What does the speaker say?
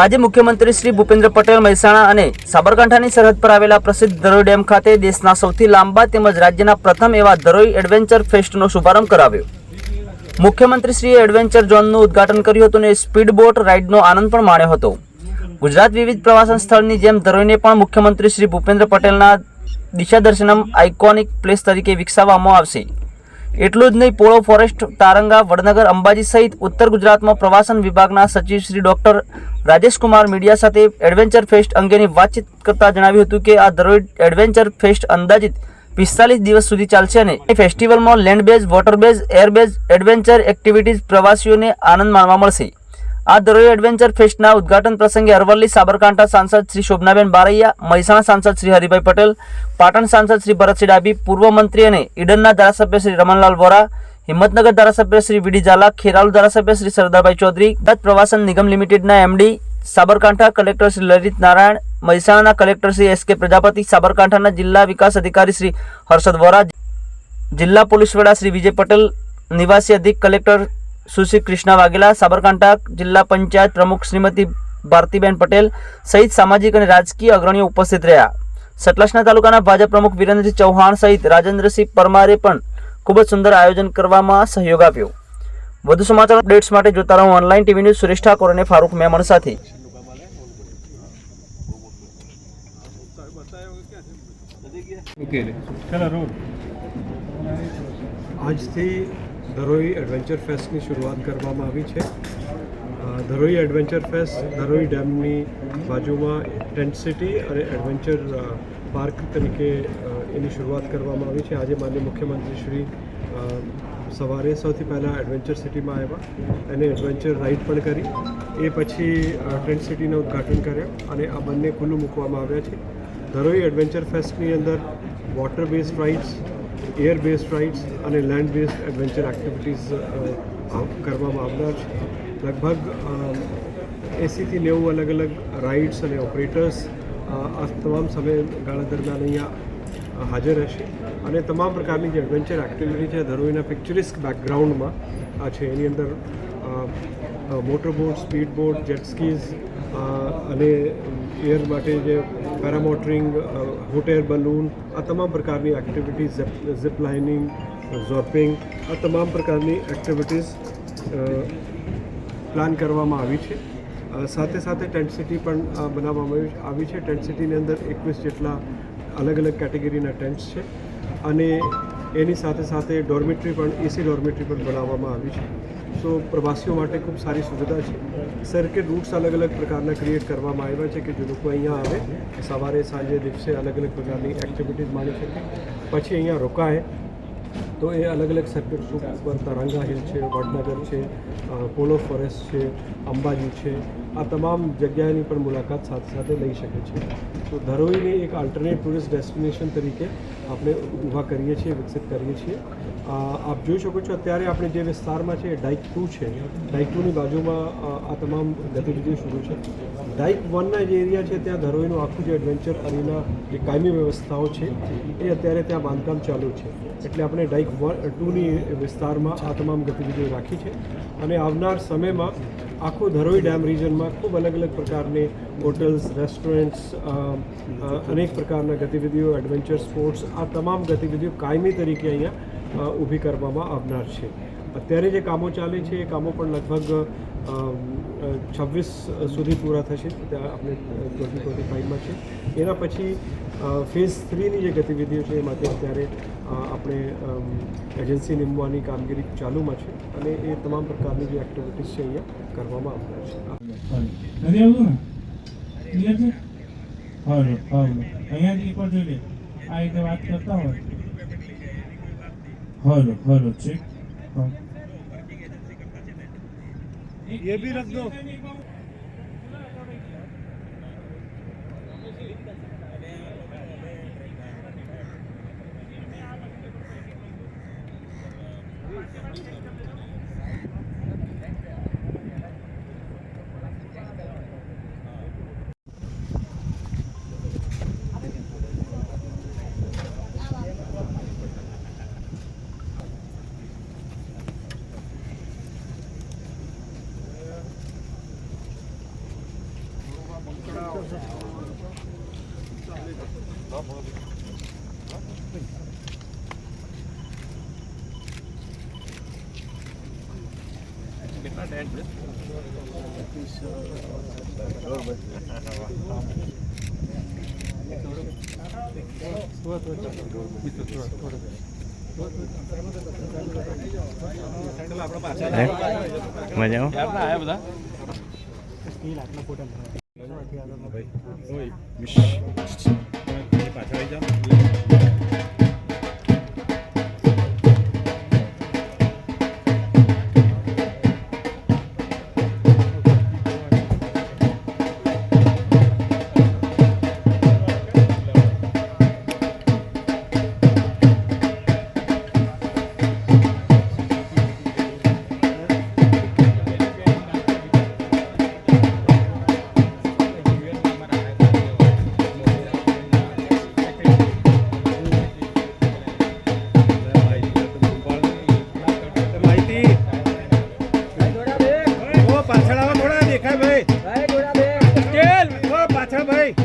આજે મુખ્યમંત્રી શ્રી ભૂપેન્દ્ર પટેલ મહેસાણા અને સાબરકાંઠાની સરહદ પર આવેલા પ્રસિદ્ધ ધરોઈ ડેમ ખાતે દેશના સૌથી લાંબા તેમજ રાજ્યના પ્રથમ એવા ધરોઈ એડવેન્ચર ફેસ્ટનો શુભારંભ કરાવ્યો. મુખ્યમંત્રીશ્રીએ એડવેન્ચર ઝોનનું ઉદ્ઘાટન કર્યું હતું અને સ્પીડ બોટ રાઇડનો આનંદ પણ માણ્યો હતો. ગુજરાત વિવિધ પ્રવાસન સ્થળની જેમ ધરોઈને પણ મુખ્યમંત્રી શ્રી ભૂપેન્દ્ર પટેલના દિશાદર્શનમ આઇકોનિક પ્લેસ તરીકે વિકસાવવામાં આવશે. એટલું જ નહીં, પોળો ફોરેસ્ટ તારંગા વડનગર અંબાજી સહિત ઉત્તર ગુજરાતમાં પ્રવાસન વિભાગના સચિવ શ્રી ડોક્ટર રાજેશકુમાર મીડિયા સાથે એડવેન્ચર ફેસ્ટ અંગેની વાતચીત કરતા જણાવ્યું હતું કે આ ધરોઈ એડવેન્ચર ફેસ્ટ અંદાજિત પિસ્તાલીસ દિવસ સુધી ચાલશે અને એ ફેસ્ટિવલમાં land base water base air base adventure activities પ્રવાસીઓને આનંદ માણવા મળશે. આ ધરોઈ એડવેન્ચર ફેસ્ટના ઉદ્ઘાટન પ્રસંગે અરવલ્લી સાબરકાંઠા સાંસદ શ્રી શોભનાબેન બારૈયા, મહેસાણા સાંસદ શ્રી હરિભાઈ પટેલ, પાટણ સાંસદ શ્રી ભરતસિંહ ડાબી પૂર્વ મંત્રી અને ઈડનના ધારાસભ્ય શ્રી રમણલાલ વોરા, હિંમતનગર ધારાસભ્ય શ્રી વીડી ઝાલા, ખેરાલુ ધારાસભ્ય શ્રી સરદારભાઈ ચૌધરી ગુજરાત પ્રવાસન નિગમ લિમિટેડના એમડી સાબરકાંઠા કલેક્ટર શ્રી લલિત નારાયણ, મહેસાણાના કલેક્ટર શ્રી એસ કે પ્રજાપતિ, સાબરકાંઠાના જિલ્લા વિકાસ અધિકારી શ્રી હર્ષદ વોરા, જિલ્લા પોલીસ વડા શ્રી વિજય પટેલ, નિવાસી અધિક કલેક્ટર સુશ્રી કૃષ્ણા વાઘેલા સાબરકાંઠા જિલ્લા પંચાયત પ્રમુખ શ્રીમતી ભારતીબેન પટેલ સહિત સામાજિક અને રાજકીય અગ્રણીઓ ઉપસ્થિત રહ્યા. સતલાસના તાલુકાના ભાજપ પ્રમુખ વિરેન્દ્રસિંહ ચૌહાણ સહિત રાજેન્દ્રસિંહ પરમારે પણ ખૂબ જ સુંદર આયોજન કરવામાં સહયોગ આપ્યો. વધુ સમાચાર અપડેટ્સ માટે જોતા રહો online TV news Suresh Thakor અને ફારૂક મેમણ સાથે. આજથી ધરોઈ એડવેન્ચર ફેસ્ટની શરૂઆત કરવામાં આવી છે. ધરોઈ એડવેન્ચર ફેસ્ટ ધરોઈ ડેમની બાજુમાં ટેન્ટ સિટી અને એડવેન્ચર પાર્ક તરીકે એની શરૂઆત કરવામાં આવી છે. આજે માનનીય મુખ્યમંત્રી શ્રી સવારે સૌથી પહેલાં એડવેન્ચર સિટીમાં આવ્યા. એને એડવેન્ચર રાઇડ પણ કરી. એ પછી ટેન્ટ સિટીનું ઉદ્ઘાટન કર્યા અને આ બંને ખુલ્લું મૂકવામાં આવ્યા છે. ધરોઈ એડવેન્ચર ફેસ્ટની અંદર water base rides air based rides અને લેન્ડ બેઝડ એડવેન્ચર એક્ટિવિટીઝ કરવામાં આવનાર છે. લગભગ એંસીથી નેવું અલગ અલગ રાઇડ્સ અને ઓપરેટર્સ આ તમામ સમયગાળા દરમિયાન અહીંયા હાજર રહેશે. અને તમામ પ્રકારની જે એડવેન્ચર એક્ટિવિટી છે, ધરોઈના પિક્ચરિસ્ક બેકગ્રાઉન્ડમાં આ છે. એની અંદર motor boat speed boat jet skis અને એર માટે જે પેરામોટરિંગ હોટ એર બલૂન આ તમામ પ્રકારની એક્ટિવિટીઝ ઝિપ લાઇનિંગ ઝોપિંગ આ તમામ પ્રકારની એક્ટિવિટીઝ પ્લાન કરવામાં આવી છે. સાથે સાથે ટેન્ટ સિટી પણ બનાવવામાં આવી- છે. ટેન્ટ સિટીની અંદર એકવીસ જેટલા અલગ અલગ કેટેગરીના ટેન્ટ્સ છે. અને એની સાથે સાથે ડોર્મેટરી પણ એસી ડોર્મેટરી પણ બનાવવામાં આવી છે. સો પ્રવાસીઓ માટે ખૂબ સારી સુવિધા છે સર્કિટ રૂટ્સ અલગ અલગ પ્રકારના ક્રિએટ કરવામાં આવ્યા છે કે જે લોકો અહીંયા આવે સવારે સાંજે દિવસે અલગ અલગ પ્રકારની એક્ટિવિટીઝ માણી શકે પછી અહીંયા રોકાય તો એ અલગ અલગ સર્કિટ રૂટ ઉપર તરંગા હિલ છે વડનગર છે અ, પોલો ફોરેસ્ટ છે અંબાજી છે આ તમામ જગ્યાની પણ મુલાકાત સાથે સાથે લઈ શકે છે તો ધરોઈને એક આલ્ટરનેટ ટુરિસ્ટ ડેસ્ટિનેશન તરીકે આપણે ઊભા કરીએ છીએ વિકસિત કરીએ છીએ અ, આપ જોઈ શકો છો અત્યારે આપણે જે વિસ્તારમાં છે, ડાઇક ટુ છે. ડાઇક ટુની બાજુમાં આ તમામ ગતિવિધિઓ શરૂ છે. ડાઇક વનના જે એરિયા છે, ત્યાં ધરોઈનું આખું જે એડવેન્ચર અરીના જે કાયમી વ્યવસ્થાઓ છે, એ અત્યારે ત્યાં બાંધકામ ચાલુ છે. એટલે આપણે ડાઇક વન ટુની વિસ્તારમાં આ તમામ ગતિવિધિઓ રાખી છે. અને આવનાર સમયમાં આખું ધરોઈ ડેમ રિજનમાં ખૂબ અલગ અલગ પ્રકારની હોટલ્સ, રેસ્ટોરન્ટ્સ અનેક પ્રકારના ગતિવિધિઓ, એડવેન્ચર સ્પોર્ટ્સ, આ તમામ ગતિવિધિઓ કાયમી તરીકે અહીંયા ઊભી કરવામાં આવનાર છે. અત્યારે જે કામો ચાલે છે, એ કામો પણ લગભગ છવ્વીસ સુધી પૂરા થશે. ત્યાં આપણે ટ્વેન્ટી ટ્વેન્ટી ફાઇવમાં છે. એના પછી ફેઝ થ્રીની જે ગતિવિધિઓ છે, એ માટે અત્યારે આપણે એજન્સી નીમવાની કામગીરી ચાલુમાં છે અને એ તમામ પ્રકારની જે એક્ટિવિટીઝ છે, અહીંયા કરવામાં આવનાર છે. અહીંયાથી એકવાર જોઈ લે. આ રીતે વાત કરતા હોય. હાલો હાલો ચેક એ બી રખ દો. મજા આવ્યા બધા સ્ટીલ આટલા ફોટા ભાઈ ઓય મિશ પાછા આવી જાઓ. ભાઈ